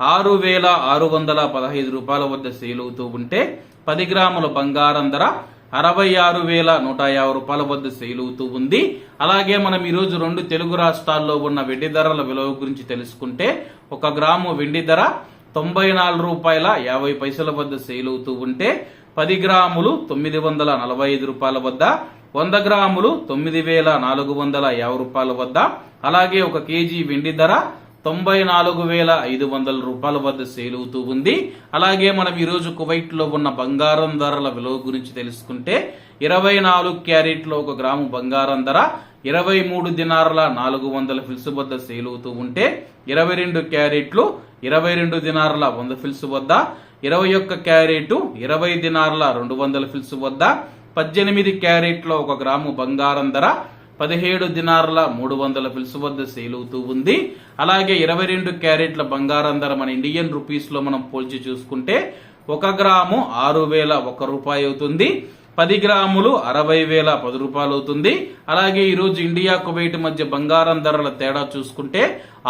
ఆరు వేల ఆరు వందల పదహైదు రూపాయల వద్ద సేల్ అవుతూ ఉంటే పది గ్రాముల బంగారం ధర అరవై ఆరు వేల నూట యాభై రూపాయల వద్ద సేల్ అవుతూ ఉంది. అలాగే మనం ఈరోజు రెండు తెలుగు రాష్ట్రాల్లో ఉన్న వెండి ధరల విలువ గురించి తెలుసుకుంటే ఒక గ్రాము వెండి ధర తొంభై నాలుగు రూపాయల యాభై పైసల వద్ద సేల్ అవుతూ ఉంటే పది గ్రాములు తొమ్మిది వందల నలభై ఐదు రూపాయల వద్ద వంద గ్రాములు తొమ్మిది వేల నాలుగు వందల యాభై రూపాయల వద్ద అలాగే ఒక కేజీ వెండి ధర తొంభై నాలుగు వేల ఐదు వందల రూపాయల వద్ద సేల్ అవుతూ ఉంది. అలాగే మనం ఈరోజు కువైట్లో ఉన్న బంగారం ధరల విలువ గురించి తెలుసుకుంటే ఇరవై నాలుగు క్యారెట్లో ఒక గ్రాము బంగారం ధర ఇరవై మూడు దినారుల నాలుగు వందల ఫిల్స్ వద్ద సేల్ అవుతూ ఉంటే ఇరవై రెండు క్యారెట్లు ఇరవై రెండు దినారుల వంద ఫిల్స్ వద్ద ఇరవై ఒక్క క్యారెట్ ఇరవై దినారుల రెండు వందల ఫిల్స్ వద్ద పద్దెనిమిది క్యారెట్లో ఒక గ్రాము బంగారం ధర పదిహేడు దినార్ల మూడు వందల పిలుసు వద్ద సేల్ అవుతూ ఉంది. అలాగే ఇరవై రెండు క్యారెట్ల బంగారం ధర మన ఇండియన్ రూపీస్లో మనం పోల్చి చూసుకుంటే ఒక గ్రాము ఆరు వేల ఒక రూపాయి అవుతుంది. పది గ్రాములు అరవై వేల పది రూపాయలు అవుతుంది. అలాగే ఈరోజు ఇండియా కువైట్ మధ్య బంగారం ధరల తేడా చూసుకుంటే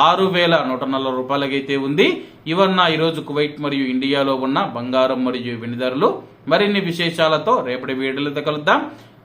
ఆరు వేల నూట నలభై రూపాయలకైతే ఉంది. ఇవన్న ఈరోజు కువైట్ మరియు ఇండియాలో ఉన్న బంగారం మరియు వెండి ధరలు. మరిన్ని విశేషాలతో రేపటి వీడియోలతో కలుద్దాం.